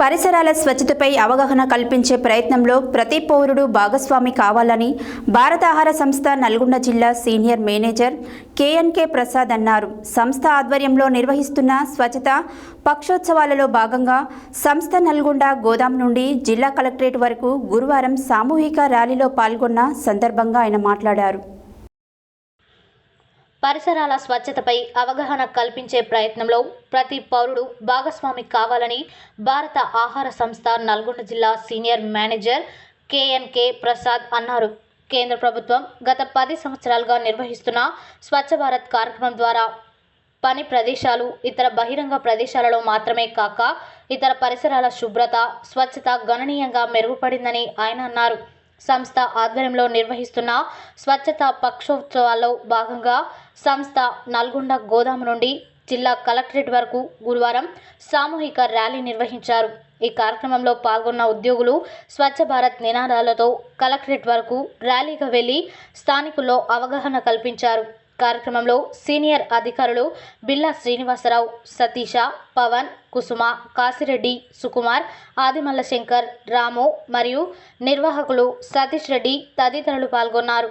పరిసరాల స్వచ్ఛతపై అవగాహన కల్పించే ప్రయత్నంలో ప్రతి పౌరుడు భాగస్వామి కావాలని భారత ఆహార సంస్థ నల్గొండ జిల్లా సీనియర్ మేనేజర్ కేఎన్కే ప్రసాద్ అన్నారు. సంస్థ ఆధ్వర్యంలో నిర్వహిస్తున్న స్వచ్ఛత పక్షోత్సవాలలో భాగంగా సంస్థ నల్గొండ గోదాం నుండి జిల్లా కలెక్టరేట్ వరకు గురువారం సామూహిక ర్యాలీలో పాల్గొన్న సందర్భంగా ఆయన మాట్లాడారు. పరిసరాల స్వచ్ఛతపై అవగాహన కల్పించే ప్రయత్నంలో ప్రతి పౌరుడు భాగస్వామి కావాలని భారత ఆహార సంస్థ నల్గొండ జిల్లా సీనియర్ మేనేజర్ కేఎన్కే ప్రసాద్ అన్నారు. కేంద్ర ప్రభుత్వం గత పది సంవత్సరాలుగా నిర్వహిస్తున్న స్వచ్ఛ భారత్ కార్యక్రమం ద్వారా పని ప్రదేశాలు ఇతర బహిరంగ ప్రదేశాలలో మాత్రమే కాక ఇతర పరిసరాల శుభ్రత స్వచ్ఛత గణనీయంగా మెరుగుపడిందని ఆయన అన్నారు. సంస్థ ఆధ్వర్యంలో నిర్వహిస్తున్న స్వచ్ఛత పక్షోత్సవాల్లో భాగంగా సంస్థ నల్గొండ గోదాము నుండి జిల్లా కలెక్టరేట్ వరకు గురువారం సామూహిక ర్యాలీ నిర్వహించారు. ఈ కార్యక్రమంలో పాల్గొన్న ఉద్యోగులు స్వచ్ఛ భారత్ నినాదాలతో కలెక్టరేట్ వరకు ర్యాలీగా వెళ్ళి స్థానికుల్లో అవగాహన కల్పించారు. కార్యక్రమంలో సీనియర్ అధికారులు బిల్లా శ్రీనివాసరావు సతీష పవన్ కుసుమ కాసిరెడ్డి సుకుమార్ ఆదిమల్ల శంకర్ రాము మరియు నిర్వాహకులు సతీష్ రెడ్డి తదితరులు పాల్గొన్నారు.